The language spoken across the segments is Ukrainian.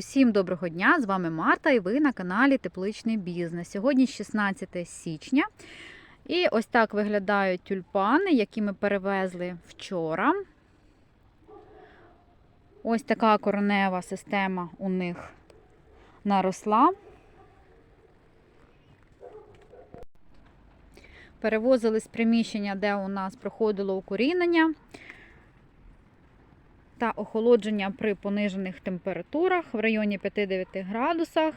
Усім доброго дня! З вами Марта і ви на каналі Тепличний Бізнес. Сьогодні 16 січня. І ось так виглядають тюльпани, які ми перевезли вчора. Ось така коренева система у них наросла. Перевозили з приміщення, де у нас проходило укорінення та охолодження при понижених температурах в районі 5-9 градусах.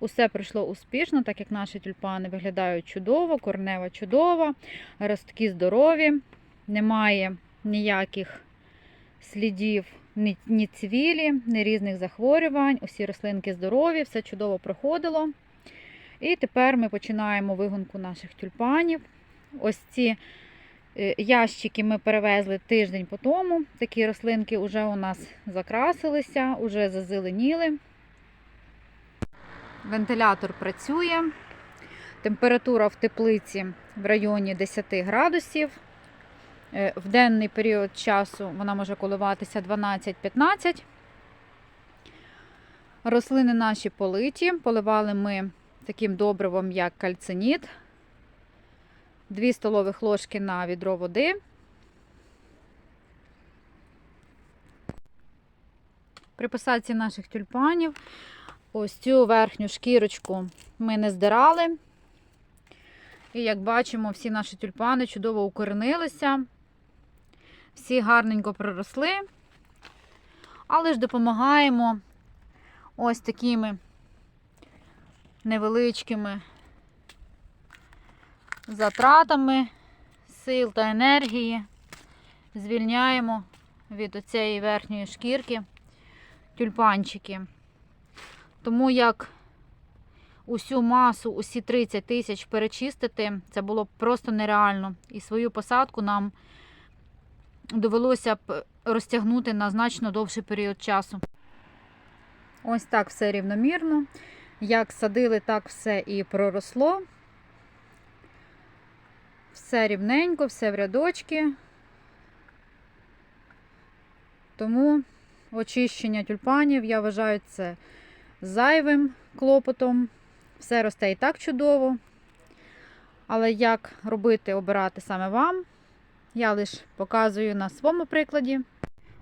Усе пройшло успішно, так як наші тюльпани виглядають чудово, корнева чудова, ростки здорові, немає ніяких слідів ні, цвілі, ні різних захворювань. Усі рослинки здорові, все чудово проходило. І тепер ми починаємо вигонку наших тюльпанів. Ось ці Ящики ми перевезли тиждень по тому. Такі рослинки вже у нас закрасилися, вже зазеленіли. Вентилятор працює. Температура в теплиці в районі 10 градусів. Е, В денний період часу вона може коливатися 12-15. Рослини наші политі. Поливали ми таким добривом, як кальциніт. 2 столових ложки на відро води. При посадці наших тюльпанів ось цю верхню шкірочку ми не здирали. І як бачимо, всі наші тюльпани чудово укоренилися, всі гарненько проросли, але ж допомагаємо ось такими невеличкими затратами сил та енергії звільняємо від оцієї верхньої шкірки тюльпанчики. Тому як усю масу, усі 30 тисяч перечистити, це було просто нереально. І свою посадку нам довелося б розтягнути на значно довший період часу. Ось так все рівномірно. Як садили, так все і проросло. Все рівненько, все в рядочки. Тому очищення тюльпанів, я вважаю, це зайвим клопотом. Все росте і так чудово. Але як робити, обирати саме вам, я лише показую на своєму прикладі.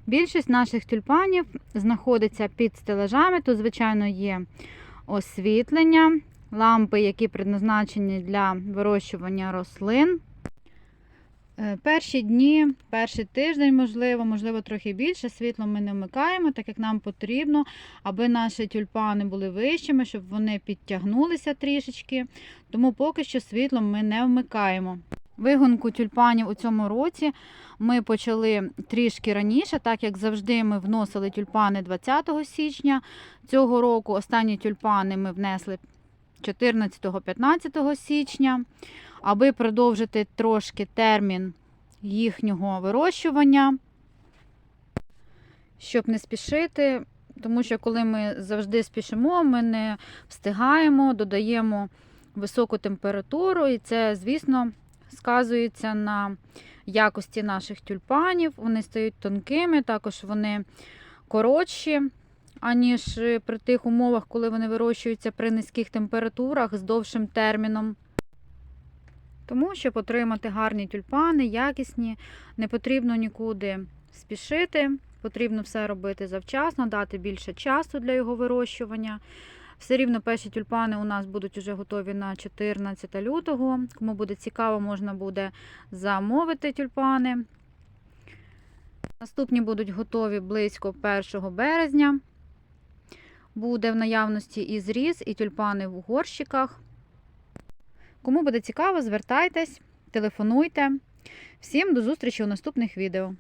Більшість наших тюльпанів знаходиться під стелажами. Тут, звичайно, є освітлення, лампи, які предназначені для вирощування рослин. Е, Перші дні, перший тиждень, можливо, можливо, трохи більше. Світло ми не вмикаємо, так як нам потрібно, аби наші тюльпани були вищими, щоб вони підтягнулися трішечки. Тому поки що світло ми не вмикаємо. Вигонку тюльпанів у цьому році ми почали трішки раніше, так як завжди ми вносили тюльпани 20 січня. Цього року останні тюльпани ми внесли 14-15 січня, аби продовжити трошки термін їхнього вирощування, щоб не спішити, тому що коли ми завжди спішимо, ми не встигаємо, додаємо високу температуру, і це, звісно, сказується на якості наших тюльпанів. Вони стають тонкими, також вони коротші аніж при тих умовах, коли вони вирощуються при низьких температурах з довшим терміном. Тому, щоб отримати гарні тюльпани, якісні, не потрібно нікуди спішити, потрібно все робити завчасно, дати більше часу для його вирощування. Все рівно перші тюльпани у нас будуть вже готові на 14 лютого. Кому буде цікаво, можна буде замовити тюльпани. Наступні будуть готові близько 1 березня. Буде в наявності і зріз, і тюльпани в горщиках. Кому буде цікаво, звертайтесь, телефонуйте. Всім до зустрічі у наступних відео.